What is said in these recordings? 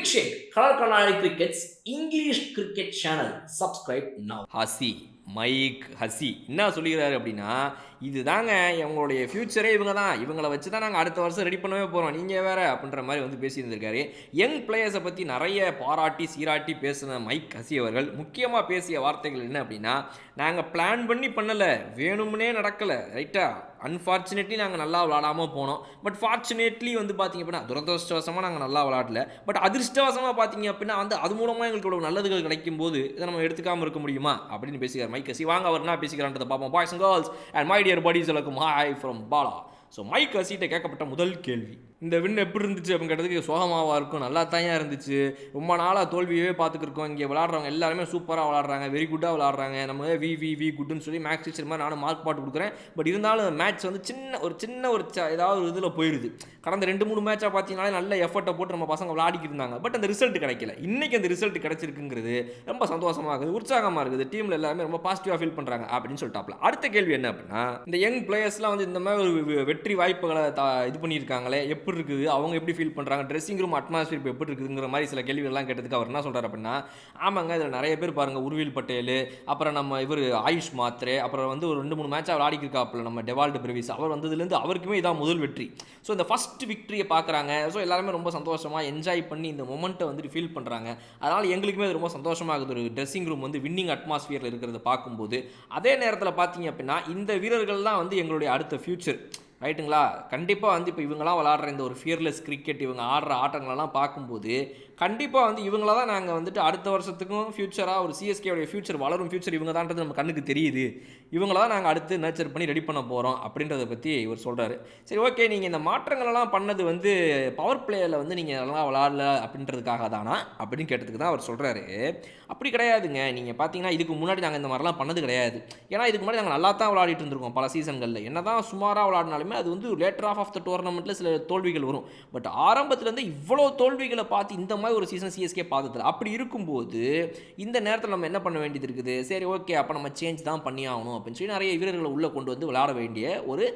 Cricket shake colour Kanari crickets English cricket channel subscribe now Hussey Mike Hussey என்ன சொல்லிக்கிறாரு அப்படின்னா இதுதாங்க இவங்களுடைய ஃப்யூச்சரே இவங்க தான் இவங்களை வச்சு தான் நாங்கள் அடுத்த வருஷம் ரெடி பண்ணவே போகிறோம் நீங்கள் வேறு அப்படின்ற மாதிரி வந்து பேசியிருந்திருக்காரு. யங் பிளேயர்ஸை பற்றி நிறைய பாராட்டி சீராட்டி பேசின மைக் ஹசி அவர்கள் முக்கியமாக பேசிய வார்த்தைகள் என்ன அப்படின்னா நாங்கள் பிளான் பண்ணி பண்ணலை வேணும்னே நடக்கலை ரைட்டா அன்ஃபார்ச்சுனேட்லி நாங்கள் நல்லா விளாடாமல் போனோம். பட் ஃபார்ச்சுனேட்லி வந்து பார்த்தீங்க அப்படின்னா துரதிருஷ்டவசமாக நாங்கள் நல்லா விளாடல. பட் அதிர்ஷ்டவசமாக பார்த்தீங்க அப்படின்னா வந்து அது மூலமாக எங்களுக்கு இவ்வளோ நல்லதுகள் கிடைக்கும் போது இதை நம்ம எடுத்துக்காமல் இருக்க முடியுமா? அப்படின்னு பேசிக்கிறார் மைக்கசி வாங்க அவர் என்ன பேசிக்கிறான்றதை பார்ப்போம். Boys and girls and my dear buddies எல்லாருக்கும் hi from Bala so Mike ஹசிட்ட கேட்கப்பட்ட முதல் கேள்வி. இந்த வின் எப்படி இருந்துச்சு அப்படின்னு கேட்டதுக்கு சோகமாவாக இருக்கும்? நல்லா தான் இருந்துச்சு. ரொம்ப நாளாக தோல்வியவே பார்த்துக்கிருக்கோம். இங்கே விளாட்றவங்க எல்லாருமே சூப்பராக விளாட்றாங்க. வெரி குட்டாக விளாட்றாங்க. நம்ம வி வி வி குட்னு சொல்லி மேக்ஸ் டீச்சர் மாதிரி நானும் மார்க் பாட்டு கொடுக்குறேன். பட் இருந்தாலும் மேட்ச் வந்து சின்ன ஒரு சின்ன ஒரு ச- ஏதாவது ஒரு இதில் போயிடுது கடந்த ரெண்டு மூணு மேட்சாக பார்த்தீங்கன்னா நல்ல எஃபர்ட்டை போட்டு நம்ம பசங்க விளாடிக்கிட்டு இருந்தாங்க. பட் அந்த ரிசல்ட் கிடைக்கல. இன்றைக்கி அந்த ரிசல்ட் கிடைச்சிருக்குங்கிறது ரொம்ப சந்தோஷமாக இருக்குது. உற்சாகமாக இருக்குது. டீமில் எல்லாருமே ரொம்ப பாசிட்டிவாக ஃபீல் பண்ணுறாங்க அப்படின்னு சொல்லிட்டாப்ல. அடுத்த கேள்வி என்ன அப்படின்னா இந்த யங் பிளேயர்ஸ்லாம் வந்து இந்த மாதிரி ஒரு வெற்றி வாய்ப்புகளை இது பண்ணியிருக்காங்களே. எப்படி இருக்குது அவங்க எப்படி ஃபீல் பண்ணுறாங்க ட்ரெஸ்ஸிங் ரூம் அட்மாஸ்பியர் இப்போ எப்படி இருக்குதுங்கிற மாதிரி சில கேள்விகள்லாம் கேட்டதுக்கு அவர் என்ன சொல்கிறார் அப்படின்னா ஆமாங்க இதில் நிறைய பேர் பாருங்கள் உருவில் பட்டேல் அப்புறம் நம்ம இவர் ஆயுஷ் மாத்ரே அப்புறம் வந்து ஒரு ரெண்டு மூணு மேட்ச் அவர் ஆடிக்கிருக்காப்புல நம்ம டெவால்டு பிரிவிஸ். அவர் வந்ததுலேருந்து அவருக்குமே இதான் முதல் வெற்றி. ஸோ இந்த ஃபஸ்ட் விக்டரியை பார்க்குறாங்க ஸோ எல்லாருமே ரொம்ப சந்தோஷமாக என்ஜாய் பண்ணி இந்த மொமெண்ட்டை வந்துட்டு ஃபீல் பண்ணுறாங்க அதனால் எங்களுக்குமே அது ரொம்ப சந்தோஷமாக இருக்குது ஒரு ட்ரெஸ்ஸிங் ரூம் வந்து வின்னிங் அட்மாஸ்பியரில் இருக்கிறத பார்க்கும்போது அதே நேரத்தில் பார்த்தீங்க அப்படின்னா இந்த வீரர்கள் தான் வந்து எங்களுடைய அடுத்த ஃப்யூச்சர் ரைட்டுங்களா? கண்டிப்பாக வந்து இப்போ இவங்களாம் விளாடுற இந்த ஒரு ஃபியர்லெஸ் கிரிக்கெட் இவங்க ஆடுற ஆட்டங்களெல்லாம் பார்க்கும்போது கண்டிப்பாக வந்து இவங்கள தான் நாங்கள் வந்துட்டு அடுத்த வருஷத்துக்கும் ஃபியூச்சராக ஒரு சிஎஸ்கேவுடைய ஃபியூச்சர் வளரும் ஃபியூச்சர் இவங்க தான்றது நம்ம கண்ணுக்கு தெரியுது. இவங்கள தான் நாங்கள் அடுத்து நர்ச்சர் பண்ணி ரெடி பண்ண போகிறோம் அப்படின்றத பற்றி இவர் சொல்கிறாரு சரி ஓகே நீங்கள் இந்த மாற்றங்களெல்லாம் பண்ணது வந்து பவர் பிளேயரில் வந்து நீங்கள் நல்லா விளாடல அப்படின்றதுக்காக தானா? அப்படின்னு கேட்டதுக்கு தான் அவர் சொல்கிறாரு அப்படி கிடையாதுங்க. நீங்கள் பார்த்தீங்கன்னா இதுக்கு முன்னாடி நாங்கள் இந்த மாதிரிலாம் பண்ணது கிடையாது. ஏன்னா இதுக்கு முன்னாடி நாங்கள் நல்லா தான் விளாடிட்டு இருந்திருக்கோம் பல சீசன்களில் என்ன தான் சுமாராக விளாடினாலுமே அது வந்து லேட்டர் ஆஃப் ஆஃப் த டோர்னமெண்ட்டில் சில தோல்விகள் வரும். பட் ஆரம்பத்துலேருந்து இவ்வளோ தோல்விகளை பார்த்து இந்த மாதிரி ஒரு சீசன் சிஎஸ்கே பார்த்ததில்ல. அப்படி இருக்கும்போது இந்த நேரத்தில் நம்ம என்ன பண்ண வேண்டியது இருக்குது? சரி ஓகே அப்போ நம்ம சேஞ்ச் தான் பண்ணி ஆகணும் அப்படின்னு சொல்லி நிறைய வீரர்களை உள்ளே கொண்டு வந்து விளையாட வேண்டிய ஒரு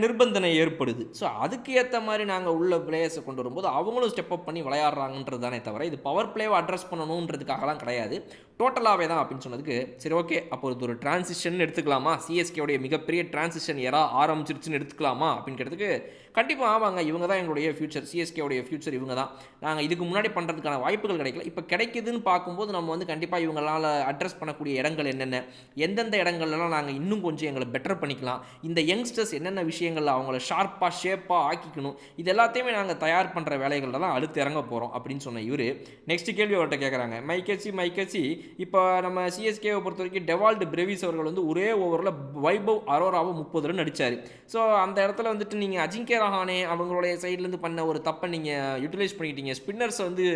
நிர்பந்தனை ஏற்படுது. ஸோ அதுக்கு ஏற்ற மாதிரி நாங்கள் உள்ள பிளேயர்ஸை கொண்டு வரும்போது அவங்களும் ஸ்டெப் அப் பண்ணி விளையாடுறாங்கன்றது தானே தவிர இது பவர் பிளேவை அட்ரஸ் பண்ணணுன்றதுக்காகலாம் கிடையாது. டோட்டலாகவே தான் அப்படின்னு சொன்னதுக்கு சரி ஓகே அப்போ இது ஒரு டிரான்சிஷன் எடுத்துக்கலாமா? சிஎஸ்கேவுடைய மிகப்பெரிய டிரான்சிஷன் யாரா ஆரம்பிச்சிருச்சுன்னு எடுத்துக்கலாமா? அப்படின்னு கேட்டதுக்கு கண்டிப்பாக ஆவாங்க. இவங்க தான் எங்களுடைய ஃபியூச்சர் சிஎஸ்கேவுடைய ஃபியூச்சர் இவங்க தான். நாங்கள் இதுக்கு முன்னாடி பண்ணுறதுக்கான வாய்ப்புகள் கிடைக்கல. இப்போ கிடைக்குதுன்னு பார்க்கும்போது நம்ம வந்து கண்டிப்பாக இவங்களால் அட்ரஸ் பண்ணக்கூடிய இடங்கள் என்னென்ன எந்தெந்த இடங்கள்லாம் நாங்கள் இன்னும் கொஞ்சம் எங்களை பெட்டர் பண்ணிக்கலாம். இந்த யங்ஸ்டர்ஸ் என்னென்ன விஷயங்களில் அவங்கள ஷார்ப்பாக ஷேப்பாக ஆக்கிக்கணும். இது எல்லாத்தையுமே நாங்கள் தயார் பண்ணுற வேலைகளில் தான் அடுத்து இறங்க போகிறோம் அப்படின்னு சொன்ன இவர். நெக்ஸ்ட் கேள்வி அவர்கிட்ட கேட்குறாங்க மைக்கேசி மைக்கேசி இப்போ நம்ம சிஎஸ்கேவை பொறுத்த வரைக்கும் டெவால்டு பிரேவிஸ் அவர்கள் வந்து ஒரே ஓவரில் வைபவ் அரோராவை முப்பது ரன் அடிச்சார். ஸோ அந்த இடத்துல வந்துட்டு நீங்கள் அஜிங்கே ரஹானே அவங்களுடைய சைட்லேருந்து பண்ண ஒரு தப்பை நீங்கள் யூட்டிலைஸ் பண்ணிக்கிட்டீங்க ஸ்பின்னர்ஸை வந்து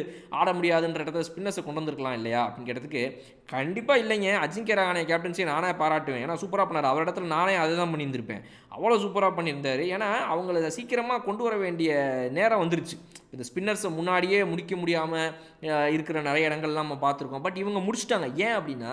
ஆட முடியாதுன்ற இடத்துல ஸ்பின்னர்ஸை கொண்டு வந்திருக்கலாம் இல்லையா அப்படின்னு கேட்டதுக்கு கண்டிப்பாக இல்லைங்க. அஜிங்கே ரஹானே கேப்டன்சி நானே பாராட்டுவேன். ஏன்னா சூப்பராக பண்ணார். அவர் இடத்துல நானே அதை தான் பண்ணியிருந்திருப்பேன் அவ்வளோ சூப்பராக பண்ணியிருந்தார். ஏன்னா அவங்கள சீக்கிரமாக கொண்டு வர வேண்டிய நேரம் வந்துருச்சு. இந்த ஸ்பின்னர்ஸை முன்னாடியே முடிக்க முடியாமல் இருக்கிற நிறைய இடங்கள்லாம் நம்ம பார்த்துருக்கோம். பட் இவங்க முடிச்சிட்டாங்க. ஏன் அப்படின்னா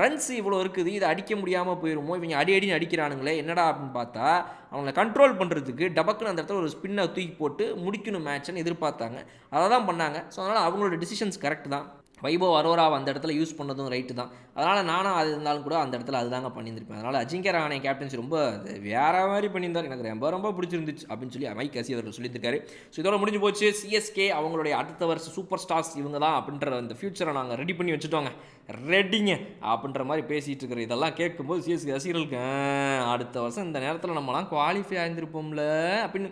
ரன்ஸ் இவ்வளோ இருக்குது. இதை அடிக்க முடியாமல் போயிருமோ? இவங்க அடி அடின்னு அடிக்கிறானுங்களே. என்னடா அப்படின்னு பார்த்தா அவங்கள கண்ட்ரோல் பண்ணுறதுக்கு டபக்குன்னு அந்த இடத்துல ஒரு ஸ்பின்னை தூக்கி போட்டு முடிக்கணும் மேட்ச்னு எதிர்பார்த்தாங்க. அதை தான் பண்ணாங்க. ஸோ அதனால் அவங்களோட டிசிஷன்ஸ் கரெக்ட் தான். வைபவ் அரோரா அந்த இடத்துல யூஸ் பண்ணதும் ரைட்டு தான். அதனால் நானும் அது இருந்தாலும் கூட அந்த இடத்துல அதுதாங்க பண்ணியிருந்திருப்பேன். அதனால் அஜிங்க ராணே கேப்டன்சி ரொம்ப வேற மாதிரி பண்ணியிருந்தார். எனக்கு ரொம்ப ரொம்ப பிடிச்சிருந்துச்சு அப்படின்னு சொல்லி மைக் கசி அவர்கள் சொல்லியிருக்காரு ஸோ இதோட முடிஞ்சு போச்சு. சிஎஸ்கே அவங்களுடைய அடுத்த வருஷம் சூப்பர் ஸ்டார்ஸ் இவங்க தான் அப்படின்ற அந்த ஃபியூச்சரை நாங்கள் ரெடி பண்ணி வச்சுட்டோங்க. ரெடிங்க அப்படின்ற மாதிரி பேசிகிட்டு இருக்கிற இதெல்லாம் கேட்கும்போது சிஎஸ்கே ரசிகர்களுக்கு அடுத்த வருஷம் இந்த நேரத்தில் நம்மலாம் குவாலிஃபை ஆயிருந்திருப்போம்ல அப்படின்னு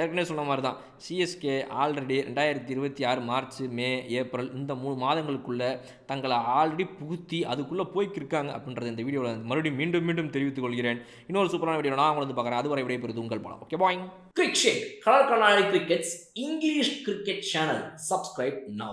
ஏற்கனவே சொன்ன மாதிரி தான் சிஎஸ்கே ஆல்ரெடி ரெண்டாயிரத்தி இருபத்தி ஆறு மார்ச் மே ஏப்ரல் இந்த மூணு மாதங்களுக்குள்ளே தங்களை ஆல்ரெடி புகுத்தி அதுக்குள்ளே போய்க்கிருக்காங்க அப்படின்றத இந்த வீடியோவில் மறுபடியும் மீண்டும் மீண்டும் தெரிவித்துக் கொள்கிறேன். இன்னொரு சூப்பரான வீடியோ நான் உங்களை வந்து பார்க்குறேன். அதுவரை விடைபெறுது உங்கள் படம் okay bye Quick Shake, Color Kanari Cricket's English cricket channel. Subscribe.